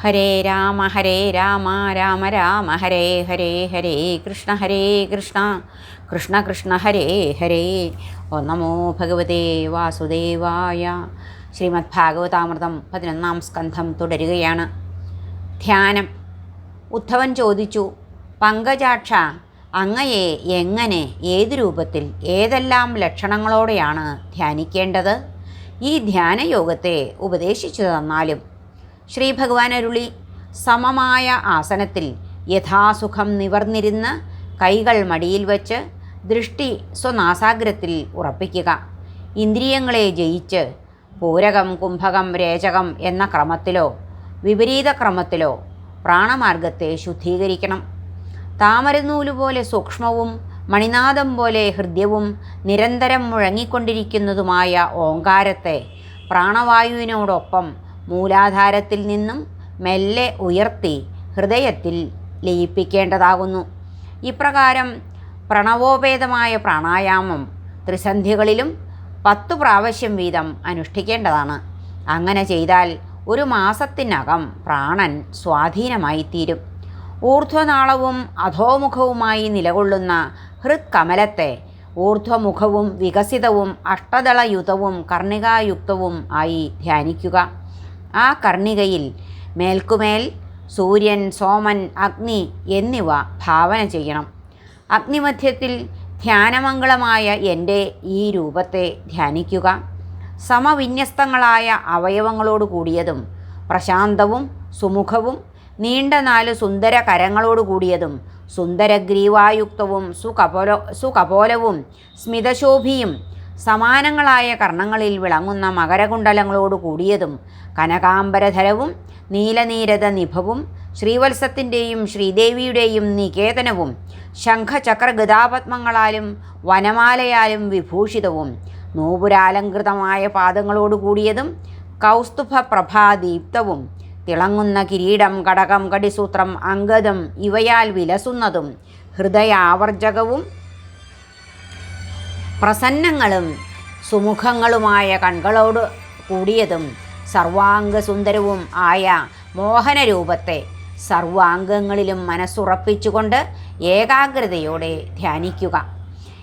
ഹരേ രാമ ഹരേ രാമ രാമ രാമ ഹരേ ഹരേ ഹരേ കൃഷ്ണ ഹരേ കൃഷ്ണ. കൃഷ്ണ കൃഷ്ണ ഹരേ ഹരേ. ഓ നമോ ഭഗവതേ വാസുദേവായ. ശ്രീമദ് ഭാഗവതാമൃതം പതിനൊന്നാം സ്കന്ധം തുടരുകയാണ്. ധ്യാനം. ഉദ്ധവൻ ചോദിച്ചു പങ്കജാക്ഷ അങ്ങയെ എങ്ങനെ ഏത് രൂപത്തിൽ ഏതെല്ലാം ലക്ഷണങ്ങളോടെയാണ് ധ്യാനിക്കേണ്ടത്? ഈ ധ്യാനയോഗത്തെ ഉപദേശിച്ചു തന്നാലും ശ്രീ ഭഗവാൻ അരുളി സമമായ ആസനത്തിൽ യഥാസുഖം നിവർന്നിരുന്ന് കൈകൾ മടിയിൽ വച്ച് ദൃഷ്ടി സ്വനാസാഗ്രത്തിൽ ഉറപ്പിക്കുക. ഇന്ദ്രിയങ്ങളെ ജയിച്ച് പൂരകം കുംഭകം രേചകം എന്ന ക്രമത്തിലോ വിപരീത ക്രമത്തിലോ പ്രാണമാർഗത്തെ ശുദ്ധീകരിക്കണം. താമരനൂൽ പോലെ സൂക്ഷ്മവും മണിനാദം പോലെ ഹൃദ്യവും നിരന്തരം മുഴങ്ങിക്കൊണ്ടിരിക്കുന്നതുമായ ഓങ്കാരത്തെ പ്രാണവായുവിനോടൊപ്പം മൂലാധാരത്തിൽ നിന്നും മെല്ലെ ഉയർത്തി ഹൃദയത്തിൽ ലയിപ്പിക്കേണ്ടതാകുന്നു. ഇപ്രകാരം പ്രണവോപേതമായ പ്രാണായാമം ത്രിസന്ധികളിലും പത്തു പ്രാവശ്യം വീതം അനുഷ്ഠിക്കേണ്ടതാണ്. അങ്ങനെ ചെയ്താൽ ഒരു മാസത്തിനകം പ്രാണൻ സ്വാധീനമായിത്തീരും. ഊർധ്വനാളവും അധോമുഖവുമായി നിലകൊള്ളുന്ന ഹൃത്കമലത്തെ ഊർധ്വമുഖവും വികസിതവും അഷ്ടദളയുതവും കർണികായുക്തവും ആയി ധ്യാനിക്കുക. ആ കർണികയിൽ മേൽക്കുമേൽ സൂര്യൻ സോമൻ അഗ്നി എന്നിവ ഭാവന ചെയ്യണം. അഗ്നിമധ്യത്തിൽ ധ്യാനമംഗളമായ എന്റെ ഈ രൂപത്തെ ധ്യാനിക്കുക. സമവിന്യസ്തങ്ങളായ അവയവങ്ങളോട് കൂടിയതും പ്രശാന്തവും സുമുഖവും നീണ്ട നാല് സുന്ദര കരങ്ങളോട് കൂടിയതും സുന്ദരഗ്രീവായുക്തവും സുകപോല സുകപോലവും സ്മിതശോഭിയും സമാനങ്ങളായ കർണങ്ങളിൽ വിളങ്ങുന്ന മകരകുണ്ടലങ്ങളോട് കൂടിയതും കനകാംബരധരവും നീലനീരത നിഭവും ശ്രീവത്സത്തിന്റെയും ശ്രീദേവിയുടെയും നികേതനവും ശംഖചക്ര ഗതാപത്മങ്ങളാലും വനമാലയാലും വിഭൂഷിതവും നൂപുരാലങ്കൃതമായ പാദങ്ങളോട് കൂടിയതും കൗസ്തുഭപ്രഭാദീപ്തവും തിളങ്ങുന്ന കിരീടം കടകം കടിസൂത്രം അംഗദം ഇവയാൽ വിലസുന്നതും ഹൃദയാവർജകവും പ്രസന്നങ്ങളും സുമുഖങ്ങളുമായ കൺകളോട് കൂടിയതും സർവാംഗസുന്ദരവും ആയ മോഹനരൂപത്തെ സർവാംഗങ്ങളിലും മനസ്സുറപ്പിച്ചുകൊണ്ട് ഏകാഗ്രതയോടെ ധ്യാനിക്കുക.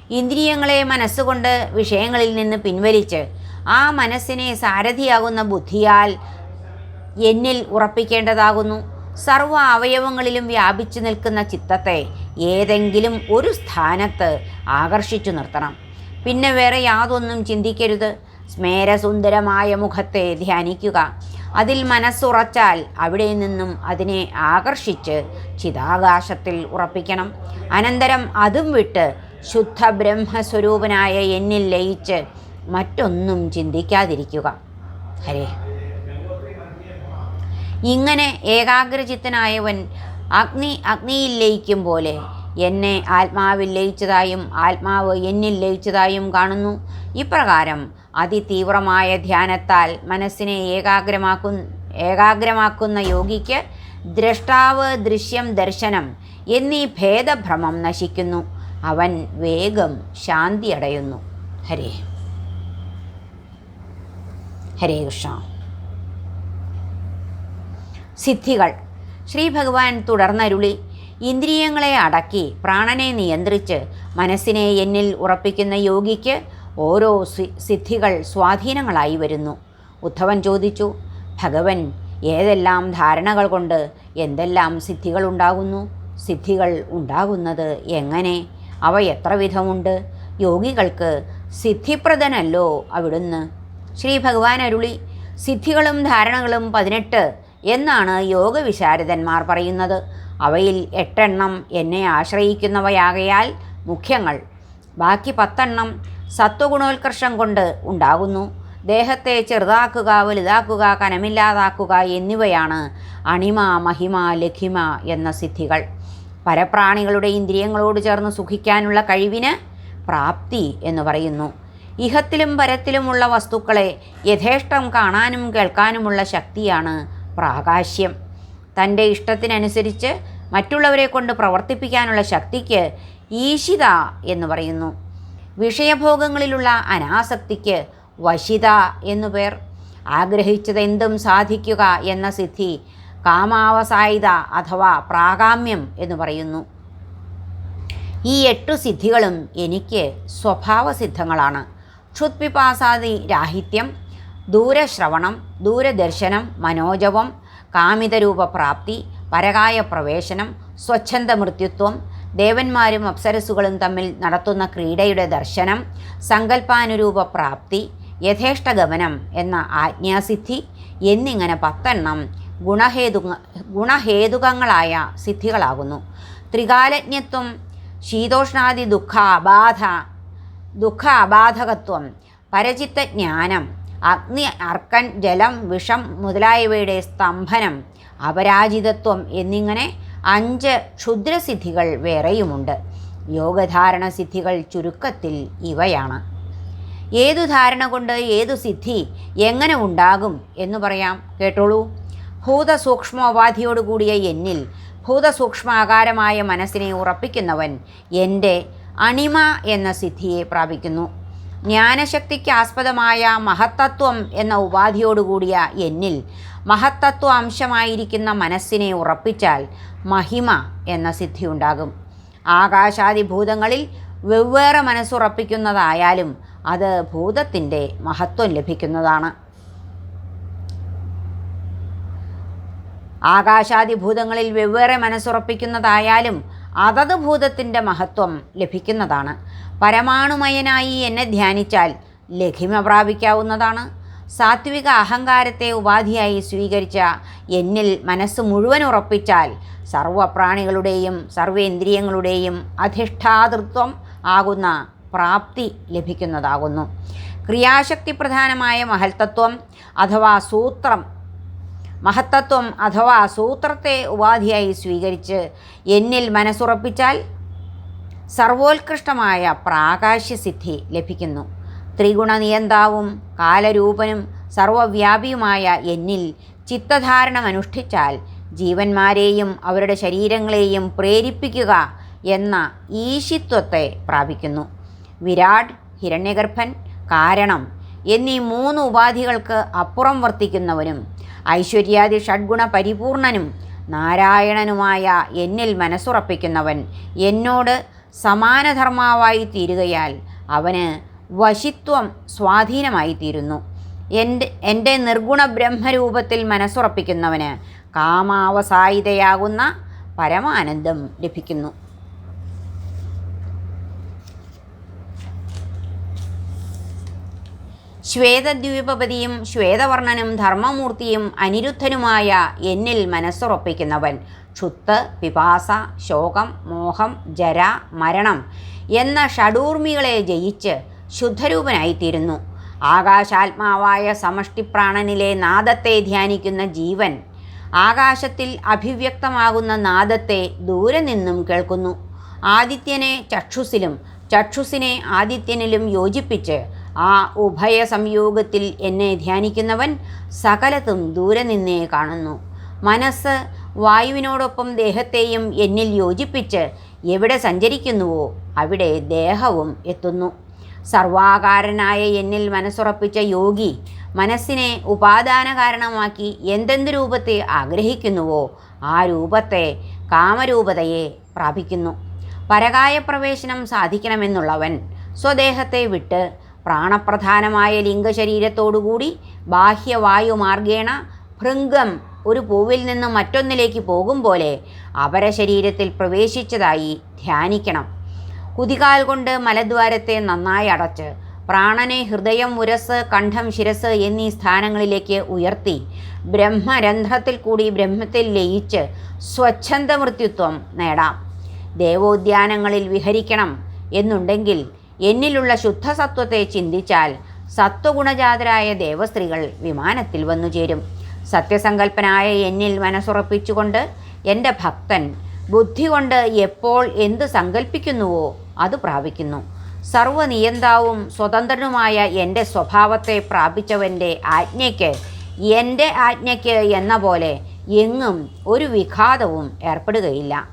ഇന്ദ്രിയങ്ങളെ മനസ്സുകൊണ്ട് വിഷയങ്ങളിൽ നിന്ന് പിൻവലിച്ച് ആ മനസ്സിനെ സാരഥിയാകുന്ന ബുദ്ധിയാൽ എന്നിൽ ഉറപ്പിക്കേണ്ടതാകുന്നു. സർവ അവയവങ്ങളിലും വ്യാപിച്ചു നിൽക്കുന്ന ചിത്തത്തെ ഏതെങ്കിലും ഒരു സ്ഥാനത്ത് ആകർഷിച്ചു നിർത്തണം. പിന്നെ വേറെ യാതൊന്നും ചിന്തിക്കരുത്. സ്മേരസുന്ദരമായ മുഖത്തെ ധ്യാനിക്കുക. അതിൽ മനസ്സുറച്ചാൽ അവിടെ നിന്നും അതിനെ ആകർഷിച്ച് ചിതാകാശത്തിൽ ഉറപ്പിക്കണം. അനന്തരം അതും വിട്ട് ശുദ്ധ ബ്രഹ്മസ്വരൂപനായ എന്നിൽ ലയിച്ച് മറ്റൊന്നും ചിന്തിക്കാതിരിക്കുക. ഹരേ. ഇങ്ങനെ ഏകാഗ്രചിത്തനായവൻ അഗ്നി അഗ്നിയിൽ ലയിക്കും പോലെ എന്നെ ആത്മാവിൽ ലയിച്ചതായും ആത്മാവ് എന്നിൽ ലയിച്ചതായും കാണുന്നു. ഇപ്രകാരം അതിതീവ്രമായ ധ്യാനത്താൽ മനസ്സിനെ ഏകാഗ്രമാക്കു ഏകാഗ്രമാക്കുന്ന യോഗിക്ക് ദ്രഷ്ടാവ് ദൃശ്യം ദർശനം എന്നീ ഭേദഭ്രമം നശിക്കുന്നു. അവൻ വേഗം ശാന്തി അടയുന്നു ഹരേ. ഹരേ കൃഷ്ണ. സിദ്ധികൾ. ശ്രീ ഭഗവാൻ തുടർന്നരുളി. ഇന്ദ്രിയങ്ങളെ അടക്കി പ്രാണനെ നിയന്ത്രിച്ച് മനസ്സിനെ എന്നിൽ ഉറപ്പിക്കുന്ന യോഗിക്ക് ഓരോ സിദ്ധികൾ സ്വാധീനങ്ങളായി വരുന്നു. ഉദ്ധവൻ ചോദിച്ചു ഭഗവൻ ഏതെല്ലാം ധാരണകൾ കൊണ്ട് എന്തെല്ലാം സിദ്ധികൾ ഉണ്ടാകുന്നു? സിദ്ധികൾ ഉണ്ടാകുന്നത് എങ്ങനെ? അവ എത്ര വിധമുണ്ട്? യോഗികൾക്ക് സിദ്ധിപ്രദനല്ലോ അവിടുന്ന്? ശ്രീ ഭഗവാൻ അരുളി സിദ്ധികളും ധാരണകളും പതിനെട്ട് എന്നാണ് യോഗവിശാരദന്മാർ പറയുന്നത്. അവയിൽ എട്ടെണ്ണം എന്നെ ആശ്രയിക്കുന്നവയാകയാൽ മുഖ്യങ്ങൾ. ബാക്കി പത്തെണ്ണം സത്വഗുണോത്കർഷം കൊണ്ട് ഉണ്ടാകുന്നു. ദേഹത്തെ ചെറുതാക്കുക വലുതാക്കുക കനമില്ലാതാക്കുക എന്നിവയാണ് അണിമ മഹിമ ലഘിമ എന്ന സിദ്ധികൾ. പരപ്രാണികളുടെ ഇന്ദ്രിയങ്ങളോട് ചേർന്ന് സുഖിക്കാനുള്ള കഴിവിന് പ്രാപ്തി എന്ന് പറയുന്നു. ഇഹത്തിലും പരത്തിലുമുള്ള വസ്തുക്കളെ യഥേഷ്ടം കാണാനും കേൾക്കാനുമുള്ള ശക്തിയാണ് പ്രാകാശ്യം. തന്റെ ഇഷ്ടത്തിനനുസരിച്ച് മറ്റുള്ളവരെ കൊണ്ട് പ്രവർത്തിപ്പിക്കാനുള്ള ശക്തിക്ക് ഈശിത എന്ന് പറയുന്നു. വിഷയഭോഗങ്ങളിലുള്ള അനാസക്തിക്ക് വശിത എന്നു പേർ. ആഗ്രഹിച്ചതെന്തും സാധിക്കുക എന്ന സിദ്ധി കാമാവസായിത അഥവാ പ്രാകാമ്യം എന്ന് പറയുന്നു. ഈ എട്ടു സിദ്ധികളും എനിക്ക് സ്വഭാവസിദ്ധങ്ങളാണ്. ക്ഷുത്പിപാസാദി രാഹിത്യം ദൂരശ്രവണം ദൂരദർശനം മനോജവം കാമിതരൂപപ്രാപ്തി പരകായ പ്രവേശനം സ്വച്ഛന്ത മൃത്യുത്വം ദേവന്മാരും അപ്സരസുകളും തമ്മിൽ നടത്തുന്ന ക്രീഡയുടെ ദർശനം സങ്കല്പാനുരൂപ പ്രാപ്തി യഥേഷ്ടഗമനം എന്ന ആജ്ഞാസിദ്ധി എന്നിങ്ങനെ പത്തെണ്ണം ഗുണഹേതു ഗുണഹേതുകങ്ങളായ സിദ്ധികളാകുന്നു. ത്രികാലജ്ഞത്വം ശീതോഷ്ണാദി ദുഃഖ അബാധ ദുഃഖ അബാധകത്വം പരചിത്തജ്ഞാനം അഗ്നി അർക്കൻ ജലം വിഷം മുതലായവയുടെ സ്തംഭനം അപരാജിതത്വം എന്നിങ്ങനെ അഞ്ച് ക്ഷുദ്രസിദ്ധികൾ വേറെയുമുണ്ട്. യോഗധാരണ സിദ്ധികൾ ചുരുക്കത്തിൽ ഇവയാണ്. ഏതു ധാരണ കൊണ്ട് ഏതു സിദ്ധി എങ്ങനെ ഉണ്ടാകും എന്ന് പറയാം. കേട്ടോളൂ. ഭൂതസൂക്ഷ്മോപാധിയോടുകൂടിയ എന്നിൽ ഭൂതസൂക്ഷ്മാകാരമായ മനസ്സിനെ ഉറപ്പിക്കുന്നവൻ എന്റെ അണിമ എന്ന സിദ്ധിയെ പ്രാപിക്കുന്നു. ജ്ഞാനശക്തിക്ക് ആസ്പദമായ മഹത്തത്വം എന്ന ഉപാധിയോടുകൂടിയ എന്നിൽ മഹത്തത്വ അംശമായിരിക്കുന്ന മനസ്സിനെ ഉറപ്പിച്ചാൽ മഹിമ എന്ന സിദ്ധിയുണ്ടാകും. ആകാശാദിഭൂതങ്ങളിൽ ആകാശാദി ഭൂതങ്ങളിൽ വെവ്വേറെ മനസ്സുറപ്പിക്കുന്നതായാലും അത് ഭൂതത്തിന്റെ മഹത്വം ലഭിക്കുന്നതാണ്. ആകാശാദിഭൂതങ്ങളിൽ വെവ്വേറെ മനസ്സുറപ്പിക്കുന്നതായാലും അതത് ഭൂതത്തിന്റെ മഹത്വം ലഭിക്കുന്നതാണ്. പരമാണുമയനായി എന്നെ ധ്യാനിച്ചാൽ ലഘിമ പ്രാപിക്കാവുന്നതാണ്. സാത്വിക അഹങ്കാരത്തെ ഉപാധിയായി സ്വീകരിച്ച എന്നിൽ മനസ്സ് മുഴുവൻ ഉറപ്പിച്ചാൽ സർവപ്രാണികളുടെയും സർവേന്ദ്രിയങ്ങളുടെയും അധിഷ്ഠാതൃത്വം ആകുന്ന പ്രാപ്തി ലഭിക്കുന്നതാകുന്നു. ക്രിയാശക്തി പ്രധാനമായ മഹൽത്തത്വം അഥവാ സൂത്രം മഹത്തത്വം അഥവാ സൂത്രത്തെ ഉപാധിയായി സ്വീകരിച്ച് എന്നിൽ മനസ്സുറപ്പിച്ചാൽ സർവോത്കൃഷ്ടമായ പ്രാകാശ്യസിദ്ധി ലഭിക്കുന്നു. ത്രിഗുണനിയന്താവും കാലരൂപനും സർവവ്യാപിയുമായ എന്നിൽ ചിത്തധാരണമനുഷ്ഠിച്ചാൽ ജീവന്മാരെയും അവരുടെ ശരീരങ്ങളെയും പ്രേരിപ്പിക്കുക എന്ന ഈശിത്വത്തെ പ്രാപിക്കുന്നു. വിരാട് ഹിരണ്യഗർഭൻ കാരണം എന്നീ മൂന്ന് ഉപാധികൾക്ക് അപ്പുറം വർത്തിക്കുന്നവനും ഐശ്വര്യാദി ഷഡ്ഗുണ പരിപൂർണനും നാരായണനുമായ എന്നിൽ മനസ്സുറപ്പിക്കുന്നവൻ എന്നോട് സമാനധർമാവായി തീരുകയാൽ അവന് വശിത്വം സ്വാധീനമായി തീരുന്നു എന്റെ എന്റെ നിർഗുണ ബ്രഹ്മരൂപത്തിൽ മനസ്സുറപ്പിക്കുന്നവന് കാമാവസായിതയാകുന്ന പരമാനന്ദം ലഭിക്കുന്നു. ശ്വേതദ്വീപപതിയും ശ്വേതവർണനും ധർമ്മമൂർത്തിയും അനിരുദ്ധനുമായ എന്നിൽ മനസ്സുറപ്പിക്കുന്നവൻ. ക്ഷുത്ത് പിപാസ ശോകം മോഹം ജര മരണം എന്ന ഷഡൂർമികളെ ജയിച്ച് ശുദ്ധരൂപനായിത്തീരുന്നു. ആകാശാത്മാവായ സമഷ്ടിപ്രാണനിലെ നാദത്തെ ധ്യാനിക്കുന്ന ജീവൻ ആകാശത്തിൽ അഭിവ്യക്തമാകുന്ന നാദത്തെ ദൂരെ നിന്നും കേൾക്കുന്നു. ആദിത്യനെ ചക്ഷുസിലും ചക്ഷുസിനെ ആദിത്യനിലും യോജിപ്പിച്ച് ആ ഉഭയ സംയോഗത്തിൽ എന്നെ ധ്യാനിക്കുന്നവൻ സകലത്തും ദൂരെ നിന്നേ കാണുന്നു. മനസ്സ് വായുവിനോടൊപ്പം ദേഹത്തെയും എന്നിൽ യോജിപ്പിച്ച് എവിടെ സഞ്ചരിക്കുന്നുവോ അവിടെ ദേഹവും എത്തുന്നു. സർവാകാരനായ എന്നിൽ മനസ്സുറപ്പിച്ച യോഗി മനസ്സിനെ ഉപാദാന കാരണമാക്കി എന്തെന്ത് രൂപത്തെ ആഗ്രഹിക്കുന്നുവോ ആ രൂപത്തെ കാമരൂപതയെ പ്രാപിക്കുന്നു. പരകായ പ്രവേശനം സാധിക്കണമെന്നുള്ളവൻ സ്വദേഹത്തെ വിട്ട് പ്രാണപ്രധാനമായ ലിംഗശരീരത്തോടുകൂടി ബാഹ്യവായുമാർഗേണ ഭൃംഗം ഒരു പൂവിൽ നിന്ന് മറ്റൊന്നിലേക്ക് പോകും പോലെ അപരശരീരത്തിൽ പ്രവേശിച്ചതായി ധ്യാനിക്കണം. കുതികാൽ കൊണ്ട് മലദ്വാരത്തെ നന്നായി അടച്ച് പ്രാണനെ ഹൃദയം ഉരസ് കണ്ഠം ശിരസ് എന്നീ സ്ഥാനങ്ങളിലേക്ക് ഉയർത്തി ബ്രഹ്മരന്ധ്രത്തിൽ കൂടി ബ്രഹ്മത്തിൽ ലയിച്ച് സ്വച്ഛന്ദമൃത്യുത്വം നേടാം. ദേവോദ്യാനങ്ങളിൽ വിഹരിക്കണം എന്നുണ്ടെങ്കിൽ എന്നിലുള്ള ശുദ്ധസത്വത്തെ ചിന്തിച്ചാൽ സത്വഗുണജാതരായ ദേവസ്ത്രീകൾ വിമാനത്തിൽ വന്നു ചേരും. സത്യസങ്കല്പനായ എന്നിൽ മനസ്സുറപ്പിച്ചുകൊണ്ട് എന്റെ ഭക്തൻ ബുദ്ധി കൊണ്ട് എപ്പോൾ എന്ത് സങ്കല്പിക്കുന്നുവോ അത് പ്രാപിക്കുന്നു. സർവനിയന്താവും സ്വതന്ത്രനുമായ എന്റെ സ്വഭാവത്തെ പ്രാപിച്ചവന്റെ ആജ്ഞയ്ക്ക് എന്റെ ആജ്ഞയ്ക്ക് എന്ന പോലെ എങ്ങും ഒരു വിഘാതവും ഏർപ്പെടുകയില്ല.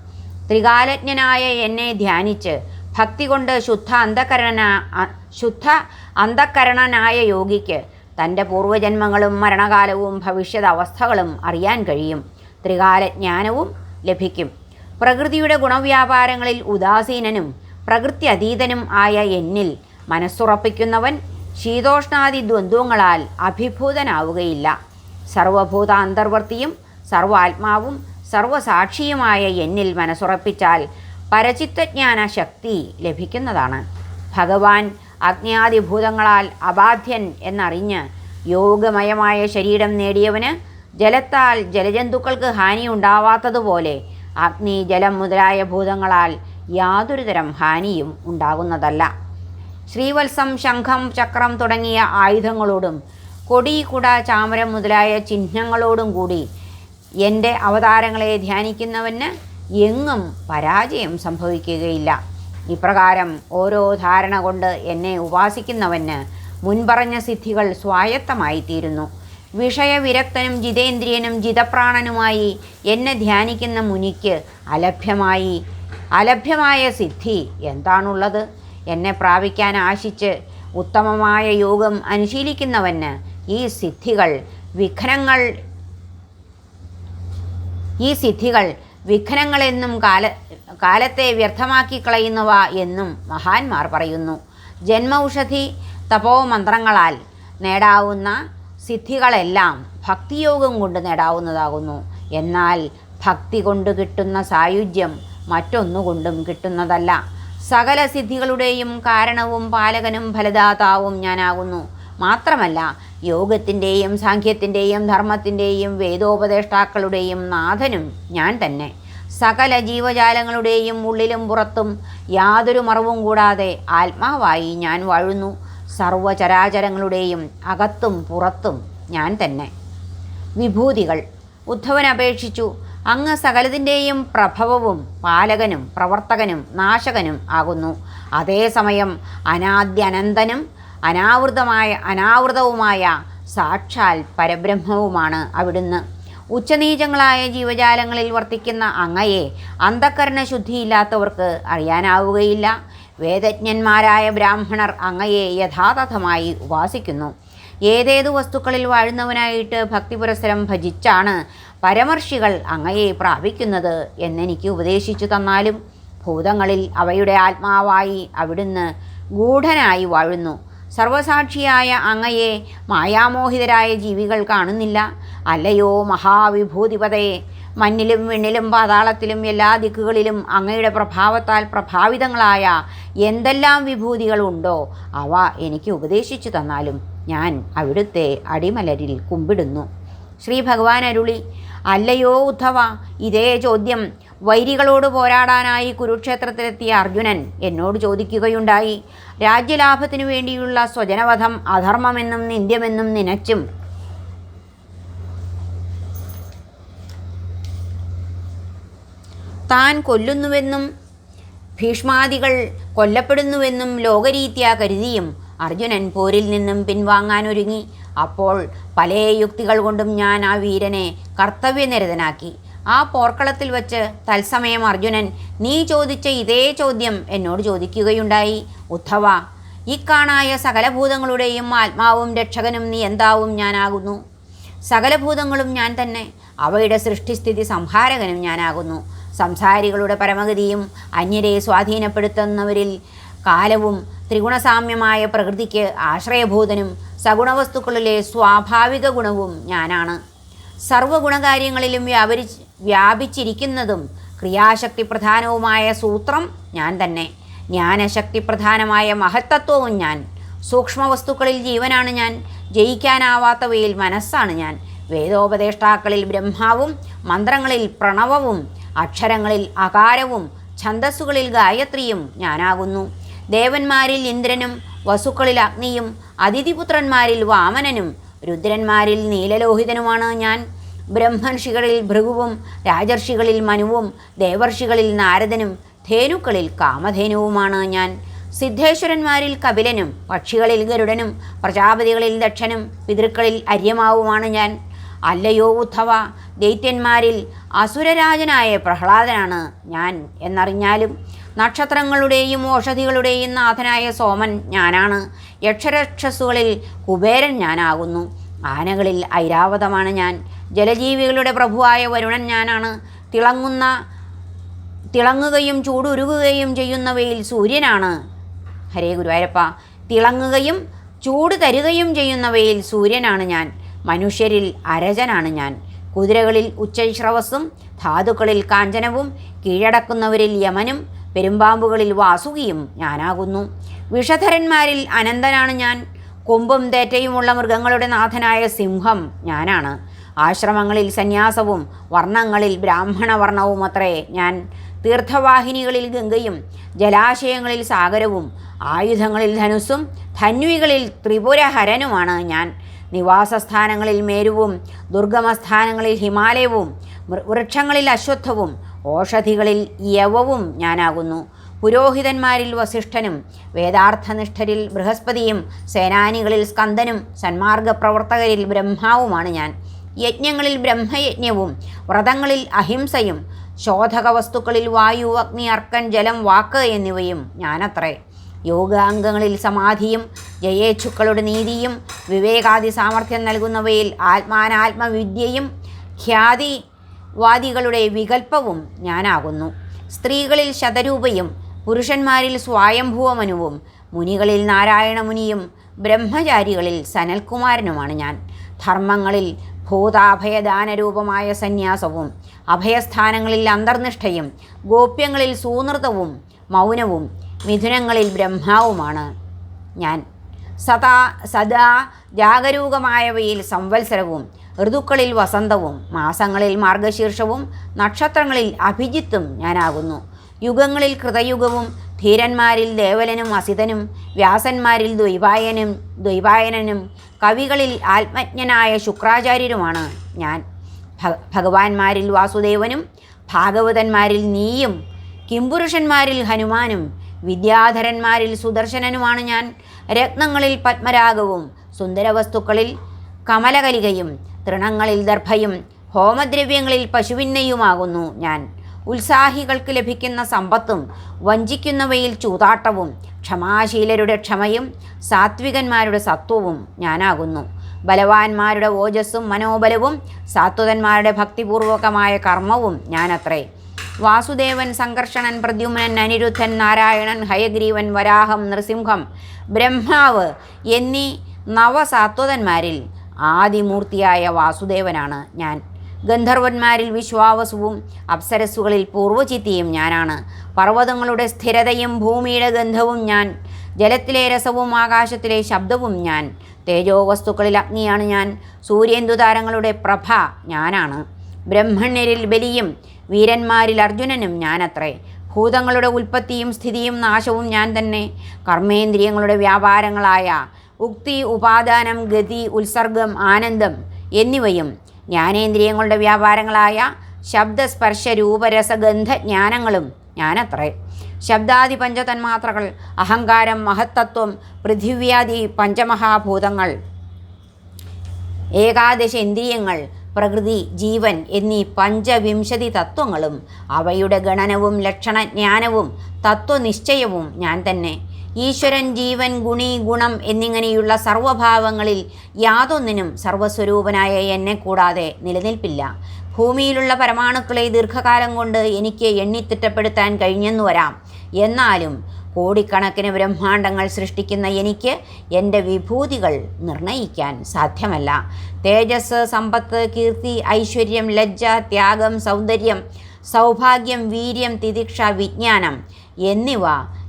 ത്രികാലജ്ഞനായ എന്നെ ധ്യാനിച്ച് ഭക്തി കൊണ്ട് ശുദ്ധ അന്ധകരണന ശുദ്ധ അന്ധകരണനായ യോഗിക്ക് തന്റെ പൂർവജന്മങ്ങളും മരണകാലവും ഭവിഷ്യത് അവസ്ഥകളും അറിയാൻ കഴിയും. ത്രികാലജ്ഞാനവും ലഭിക്കും. പ്രകൃതിയുടെ ഗുണവ്യാപാരങ്ങളിൽ ഉദാസീനനും പ്രകൃതി അതീതനും ആയ എന്നിൽ മനസ്സുറപ്പിക്കുന്നവൻ ശീതോഷ്ണാദി ദ്വന്ദ്വങ്ങളാൽ അഭിഭൂതനാവുകയില്ല. സർവഭൂത അന്തർവർത്തിയും സർവാത്മാവും സർവസാക്ഷിയുമായ എന്നിൽ മനസ്സുറപ്പിച്ചാൽ പരചിത്തജ്ഞാന ശക്തി ലഭിക്കുന്നതാണ്. ഭഗവാൻ അജ്ഞാതിഭൂതങ്ങളാൽ അബാധ്യൻ എന്നറിഞ്ഞ് യോഗമയമായ ശരീരം നേടിയവന് ജലത്താൽ ജലജന്തുക്കൾക്ക് ഹാനി ഉണ്ടാവാത്തതുപോലെ അഗ്നി ജലം മുതലായ ഭൂതങ്ങളാൽ യാതൊരുതരം ഹാനിയും ഉണ്ടാകുന്നതല്ല. ശ്രീവത്സം ശംഖം ചക്രം തുടങ്ങിയ ആയുധങ്ങളോടും കൊടി കുട ചാമരം മുതലായ ചിഹ്നങ്ങളോടും കൂടി എന്റെ അവതാരങ്ങളെ ധ്യാനിക്കുന്നവന് എങ്ങും പരാജയം സംഭവിക്കുകയില്ല. ഇപ്രകാരം ഓരോ ധാരണ കൊണ്ട് എന്നെ ഉപാസിക്കുന്നവന് മുൻപറഞ്ഞ സിദ്ധികൾ സ്വായത്തമായി തീരുന്നു വിഷയവിരക്തനും ജിതേന്ദ്രിയനും ജിതപ്രാണനുമായി എന്നെ ധ്യാനിക്കുന്ന മുനിക്ക് അലഭ്യമായി അലഭ്യമായ സിദ്ധി എന്താണുള്ളത്? എന്നെ പ്രാപിക്കാൻ ആശിച്ച് ഉത്തമമായ യോഗം അനുശീലിക്കുന്നവന് ഈ സിദ്ധികൾ വിഘ്നങ്ങൾ ഈ സിദ്ധികൾ വിഘ്നങ്ങളെന്നും കാല കാലത്തെ വ്യർത്ഥമാക്കി കളയുന്നവ എന്നും മഹാന്മാർ പറയുന്നു. ജന്മൌഷധി തപോമന്ത്രങ്ങളാൽ നേടാവുന്ന സിദ്ധികളെല്ലാം ഭക്തിയോഗം കൊണ്ട് നേടാവുന്നതാകുന്നു. എന്നാൽ ഭക്തി കൊണ്ട് കിട്ടുന്ന സായുജ്യം മറ്റൊന്നുകൊണ്ടും കിട്ടുന്നതല്ല. സകല സിദ്ധികളുടെയും കാരണവും പാലകനും ഫലദാതാവും ഞാനാകുന്നു. മാത്രമല്ല യോഗത്തിന്റെയും സാഖ്യത്തിന്റെയും ധർമ്മത്തിന്റെയും വേദോപദേഷ്ടാക്കളുടെയും നാഥനും ഞാൻ തന്നെ. സകല ജീവജാലങ്ങളുടെയും ഉള്ളിലും പുറത്തും യാതൊരു മറവും കൂടാതെ ആത്മാവായി ഞാൻ വഴുന്നു. സർവചരാചരങ്ങളുടെയും അകത്തും പുറത്തും ഞാൻ തന്നെ. വിഭൂതികൾ ഉദ്ധവൻ അപേക്ഷിച്ചു അങ്ങ് സകലതിന്റെയും പ്രഭവവും പാലകനും പ്രവർത്തകനും നാശകനും ആകുന്നു. അതേസമയം അനാദ്യനന്തനും അനാവൃതമായ അനാവൃതവുമായ സാക്ഷാൽ പരബ്രഹ്മവുമാണ് അവിടുന്ന്. ഉച്ചനീചങ്ങളായ ജീവജാലങ്ങളിൽ വർത്തിക്കുന്ന അങ്ങയെ അന്ധക്കരണ ശുദ്ധിയില്ലാത്തവർക്ക് അറിയാനാവുകയില്ല. വേദജ്ഞന്മാരായ ബ്രാഹ്മണർ അങ്ങയെ യഥാതഥമായി ഉപാസിക്കുന്നു. ഏതേതു വസ്തുക്കളിൽ വാഴുന്നവനായിട്ട് ഭക്തിപുരസരം ഭജിച്ചാണ് പരമർഷികൾ അങ്ങയെ പ്രാപിക്കുന്നത് എന്നെനിക്ക് ഉപദേശിച്ചു തന്നാലും ഭൂതങ്ങളിൽ അവയുടെ ആത്മാവായി അവിടുന്ന് ഗൂഢനായി വാഴുന്നു. സർവസാക്ഷിയായ അങ്ങയെ മായാമോഹിതരായ ജീവികൾ കാണുന്നില്ല. അല്ലയോ മഹാവിഭൂതിപതയെ? മണ്ണിലും വിണ്ണിലും പാതാളത്തിലും എല്ലാ ദിക്കുകളിലും അങ്ങയുടെ പ്രഭാവത്താൽ പ്രഭാവിതങ്ങളായ എന്തെല്ലാം വിഭൂതികളുണ്ടോ അവ എനിക്ക് ഉപദേശിച്ചു തന്നാലും ഞാൻ അവിടുത്തെ അടിമലരിൽ കുമ്പിടുന്നു. ശ്രീ ഭഗവാൻ അരുളി അല്ലയോ ഉദ്ധവ ഇതേ ചോദ്യം വൈരികളോട് പോരാടാനായി കുരുക്ഷേത്രത്തിലെത്തിയ അർജുനൻ എന്നോട് ചോദിക്കുകയുണ്ടായി. രാജ്യലാഭത്തിനു വേണ്ടിയുള്ള സ്വജനവധം അധർമ്മമെന്നും നിന്ദ്യമെന്നും നിനച്ചും. താൻ കൊല്ലുന്നുവെന്നും ഭീഷ്മാദികൾ കൊല്ലപ്പെടുന്നുവെന്നും ലോകരീത്യ കരുതിയും അർജുനൻ പോരിൽ നിന്നും പിൻവാങ്ങാനൊരുങ്ങി. അപ്പോൾ പല യുക്തികൾ കൊണ്ടും ഞാൻ ആ വീരനെ കർത്തവ്യനിരതനാക്കി. ആ പോർക്കളത്തിൽ വച്ച് തത്സമയം അർജുനൻ നീ ചോദിച്ച ഇതേ ചോദ്യം എന്നോട് ചോദിക്കുകയുണ്ടായി. ഉദ്ധവ ഇക്കാണായ സകലഭൂതങ്ങളുടെയും ആത്മാവും രക്ഷകനും നീ എന്താവും ഞാനാകുന്നു. സകലഭൂതങ്ങളും ഞാൻ തന്നെ അവയുടെ സൃഷ്ടിസ്ഥിതി സംഹാരകനും ഞാനാകുന്നു. സംസാരികളുടെ പരമഗതിയും അന്യരെ സ്വാധീനപ്പെടുത്തുന്നവരിൽ കാലവും ത്രിഗുണസാമ്യമായ പ്രകൃതിക്ക് ആശ്രയഭൂതനും സഗുണവസ്തുക്കളിലെ സ്വാഭാവിക ഗുണവും ഞാനാണ്. സർവഗുണകാര്യങ്ങളിലും വ്യാപരി വ്യാപിച്ചിരിക്കുന്നതും ക്രിയാശക്തി പ്രധാനവുമായ സൂത്രം ഞാൻ തന്നെ. ജ്ഞാനശക്തി പ്രധാനമായ മഹത്തത്വവും ഞാൻ. സൂക്ഷ്മവസ്തുക്കളിൽ ജീവനാണ് ഞാൻ. ജയിക്കാനാവാത്തവയിൽ മനസ്സാണ് ഞാൻ. വേദോപദേഷ്ടാക്കളിൽ ബ്രഹ്മാവും മന്ത്രങ്ങളിൽ പ്രണവവും അക്ഷരങ്ങളിൽ അകാരവും ഛന്ദസ്സുകളിൽ ഗായത്രിയും ഞാനാകുന്നു. ദേവന്മാരിൽ ഇന്ദ്രനും വസുക്കളിൽ അഗ്നിയും അതിഥിപുത്രന്മാരിൽ വാമനനും രുദ്രന്മാരിൽ നീലലോഹിതനുമാണ് ഞാൻ. ബ്രഹ്മർഷികളിൽ ഭൃഗുവും രാജർഷികളിൽ മനുവും ദേവർഷികളിൽ നാരദനും ധേനുക്കളിൽ കാമധേനുവുമാണ് ഞാൻ. സിദ്ധേശ്വരന്മാരിൽ കപിലനും പക്ഷികളിൽ ഗരുഡനും പ്രജാപതികളിൽ ദക്ഷനും പിതൃക്കളിൽ അര്യമാവുമാണ് ഞാൻ. അല്ലയോ ഉദ്ധവ ദൈത്യന്മാരിൽ അസുരരാജനായ പ്രഹ്ലാദനാണ് ഞാൻ എന്നറിഞ്ഞാലും നക്ഷത്രങ്ങളുടെയും ഓഷധികളുടെയും നാഥനായ സോമൻ ഞാനാണ്. യക്ഷരക്ഷസുകളിൽ കുബേരൻ ഞാനാകുന്നു. ആനകളിൽ ഐരാവതമാണ് ഞാൻ. ജലജീവികളുടെ പ്രഭുവായ വരുണൻ ഞാനാണ്. തിളങ്ങുന്ന തിളങ്ങുകയും ചൂടുരുകുകയും ചെയ്യുന്നവയിൽ സൂര്യനാണ്. ഹരേ ഗുരുവായൂരപ്പ. തിളങ്ങുകയും ചൂട് തരുകയും ചെയ്യുന്നവയിൽ സൂര്യനാണ് ഞാൻ. മനുഷ്യരിൽ അരജനാണ് ഞാൻ. കുതിരകളിൽ ഉച്ചശ്രവസ്സും ധാതുക്കളിൽ കാഞ്ചനവും കീഴടക്കുന്നവരിൽ യമനും പെരുമ്പാമ്പുകളിൽ വാസുകിയും ഞാനാകുന്നു. വിഷധരന്മാരിൽ അനന്തനാണ് ഞാൻ. കൊമ്പും തേറ്റയുമുള്ള മൃഗങ്ങളുടെ നാഥനായ സിംഹം ഞാനാണ്. ആശ്രമങ്ങളിൽ സന്യാസവും വർണങ്ങളിൽ ബ്രാഹ്മണ വർണവും അത്രേ ഞാൻ. തീർത്ഥവാഹിനികളിൽ ഗംഗയും ജലാശയങ്ങളിൽ സാഗരവും ആയുധങ്ങളിൽ ധനുസ്സും ധന്വികളിൽ ത്രിപുരഹരനുമാണ് ഞാൻ. നിവാസസ്ഥാനങ്ങളിൽ മേരുവും ദുർഗമസ്ഥാനങ്ങളിൽ ഹിമാലയവും വൃക്ഷങ്ങളിൽ അശ്വത്ഥവും ഓഷധികളിൽ യവവും ഞാനാകുന്നു. പുരോഹിതന്മാരിൽ വസിഷ്ഠനും വേദാർത്ഥനിഷ്ഠരിൽ ബൃഹസ്പതിയും സേനാനികളിൽ സ്കന്ദനും സന്മാർഗപ്രവർത്തകരിൽ ബ്രഹ്മാവുമാണ് ഞാൻ. യജ്ഞങ്ങളിൽ ബ്രഹ്മയജ്ഞവും വ്രതങ്ങളിൽ അഹിംസയും ശോധക വസ്തുക്കളിൽ വായു അഗ്നി അർക്കൻ ജലം വാക്ക് എന്നിവയും ഞാനത്രേ. യോഗാംഗങ്ങളിൽ സമാധിയും ജയേച്ഛുക്കളുടെ നീതിയും വിവേകാദി സാമർഥ്യം നൽകുന്നവയിൽ ആത്മാനാത്മവിദ്യയും ഖ്യാതിവാദികളുടെ വികൽപ്പവും ഞാനാകുന്നു. സ്ത്രീകളിൽ ശതരൂപയും പുരുഷന്മാരിൽ സ്വായംഭൂവമനുവും മുനികളിൽ നാരായണമുനിയും ബ്രഹ്മചാരികളിൽ സനൽകുമാരനുമാണ് ഞാൻ. ധർമ്മങ്ങളിൽ ഭൂതാഭയദാനരൂപമായ സന്യാസവും അഭയസ്ഥാനങ്ങളിൽ അന്തർനിഷ്ഠയും ഗോപ്യങ്ങളിൽ സൂനൃതവും മൗനവും മിഥുനങ്ങളിൽ ബ്രഹ്മാവുമാണ് ഞാൻ. സദാ സദാ ജാഗരൂകമായവയിൽ സംവത്സരവും ഋതുക്കളിൽ വസന്തവും മാസങ്ങളിൽ മാർഗശീർഷവും നക്ഷത്രങ്ങളിൽ അഭിജിത്തും ഞാനാകുന്നു. യുഗങ്ങളിൽ കൃതയുഗവും ധീരന്മാരിൽ ദേവലനും അസിതനും വ്യാസന്മാരിൽ ദ്വൈപായനും ദ്വൈപായനനും കവികളിൽ ആത്മജ്ഞനായ ശുക്രാചാര്യരുമാണ് ഞാൻ. ഭഗവാന്മാരിൽ വാസുദേവനും ഭാഗവതന്മാരിൽ നീയും കിംപുരുഷന്മാരിൽ ഹനുമാനും വിദ്യാധരന്മാരിൽ സുദർശനനുമാണ് ഞാൻ. രത്നങ്ങളിൽ പത്മരാഗവും സുന്ദരവസ്തുക്കളിൽ കമലകലികയും തൃണങ്ങളിൽ ദർഭയും ഹോമദ്രവ്യങ്ങളിൽ പശുവിന്നയുമാകുന്നു ഞാൻ. ഉത്സാഹികൾക്ക് ലഭിക്കുന്ന സമ്പത്തും വഞ്ചിക്കുന്നവയിൽ ചൂതാട്ടവും ക്ഷമാശീലരുടെ ക്ഷമയും സാത്വികന്മാരുടെ സത്വവും ഞാനാകുന്നു. ബലവാന്മാരുടെ ഓജസ്സും മനോബലവും സാത്വതന്മാരുടെ ഭക്തിപൂർവകമായ കർമ്മവും ഞാനത്രേ. വാസുദേവൻ സംഘർഷണൻ പ്രദ്യുമ്നൻ അനിരുദ്ധൻ നാരായണൻ ഹയഗ്രീവൻ വരാഹം നൃസിംഹം ബ്രഹ്മാവ് എന്നീ നവസാത്വതന്മാരിൽ ആദിമൂർത്തിയായ വാസുദേവനാണ് ഞാൻ. ഗന്ധർവന്മാരിൽ വിശ്വാവസുവും അപ്സരസ്സുകളിൽ പൂർവചിത്തിയും ഞാനാണ്. പർവതങ്ങളുടെ സ്ഥിരതയും ഭൂമിയുടെ ഗന്ധവും ഞാൻ. ജലത്തിലെ രസവും ആകാശത്തിലെ ശബ്ദവും ഞാൻ. തേജോ വസ്തുക്കളിൽ അഗ്നിയാണ് ഞാൻ. സൂര്യേന്ദുതാരങ്ങളുടെ പ്രഭ ഞാനാണ്. ബ്രഹ്മണ്യരിൽ ബലിയും വീരന്മാരിൽ അർജുനനും ഞാനത്രേ. ഭൂതങ്ങളുടെ ഉൽപ്പത്തിയും സ്ഥിതിയും നാശവും ഞാൻ തന്നെ. കർമ്മേന്ദ്രിയങ്ങളുടെ വ്യാപാരങ്ങളായ ഉക്തി ഉപാദാനം ഗതി ഉത്സർഗം ആനന്ദം എന്നിവയും ജ്ഞാനേന്ദ്രിയങ്ങളുടെ വ്യാപാരങ്ങളായ ശബ്ദസ്പർശ രൂപരസഗന്ധ ജ്ഞാനങ്ങളും ഞാനത്രേ. ശബ്ദാദി പഞ്ചതന്മാത്രകൾ അഹങ്കാരം മഹത്തത്വം പൃഥിവ്യാദി പഞ്ചമഹാഭൂതങ്ങൾ ഏകാദശ ഇന്ദ്രിയങ്ങൾ പ്രകൃതി ജീവൻ എന്നീ പഞ്ചവിംശതി തത്വങ്ങളും അവയുടെ ഗണനവും ലക്ഷണജ്ഞാനവും തത്വനിശ്ചയവും ഞാൻ തന്നെ ഈശ്വരൻ ജീവൻ ഗുണി ഗുണം എന്നിങ്ങനെയുള്ള സർവഭാവങ്ങളിൽ യാതൊന്നിനും സർവസ്വരൂപനായ എന്നെ കൂടാതെ നിലനിൽപ്പില്ല. ഭൂമിയിലുള്ള പരമാണുക്കളെ ദീർഘകാലം കൊണ്ട് എനിക്ക് എണ്ണിത്തിട്ടപ്പെടുത്താൻ കഴിഞ്ഞെന്നു വരാം. എന്നാലും കോടിക്കണക്കിന് ബ്രഹ്മാണ്ടങ്ങൾ സൃഷ്ടിക്കുന്ന എനിക്ക് എന്റെ വിഭൂതികൾ നിർണയിക്കാൻ സാധ്യമല്ല. തേജസ് സമ്പത്ത് കീർത്തി ഐശ്വര്യം ലജ്ജ ത്യാഗം സൗന്ദര്യം സൗഭാഗ്യം വീര്യം തിദിക്ഷ വിജ്ഞാനം എന്നിവ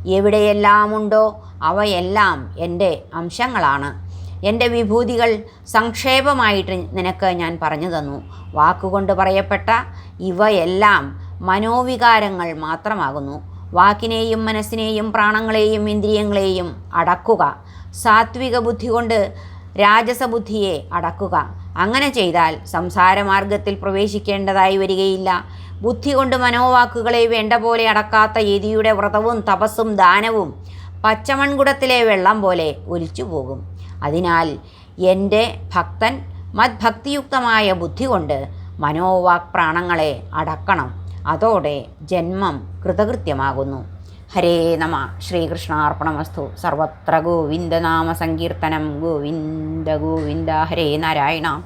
എവിടെയെല്ലാമുണ്ടോ അവയെല്ലാം എന്റെ അംശങ്ങളാണ്. എന്റെ വിഭൂതികൾ സംക്ഷേപമായിട്ട് നിനക്ക് ഞാൻ പറഞ്ഞു തന്നു. വാക്കുകൊണ്ട് പറയപ്പെട്ട ഇവയെല്ലാം മനോവികാരങ്ങൾ മാത്രമാകുന്നു. വാക്കിനെയും മനസ്സിനെയും പ്രാണങ്ങളെയും ഇന്ദ്രിയങ്ങളെയും അടക്കുക. സാത്വിക ബുദ്ധി കൊണ്ട് രാജസബുദ്ധിയെ അടക്കുക. അങ്ങനെ ചെയ്താൽ സംസാരമാർഗത്തിൽ പ്രവേശിക്കേണ്ടതായി വരികയില്ല. ബുദ്ധി കൊണ്ട് മനോവാക്കുകളെ വേണ്ട പോലെ അടക്കാത്ത യതിയുടെ വ്രതവും തപസ്സും ദാനവും പച്ചമൺകുടത്തിലെ വെള്ളം പോലെ ഒലിച്ചു പോകും. അതിനാൽ എന്റെ ഭക്തൻ മദ്ഭക്തിയുക്തമായ ബുദ്ധി കൊണ്ട് മനോവാക് പ്രാണങ്ങളെ അടക്കണം. അതോടെ ജന്മം കൃതകൃത്യമാകുന്നു. ഹരേ നമ. ശ്രീകൃഷ്ണാർപ്പണമസ്തു. സർവത്ര ഗോവിന്ദനാമ സങ്കീർത്തനം ഗോവിന്ദ ഗോവിന്ദ. ഹരേ നാരായണ.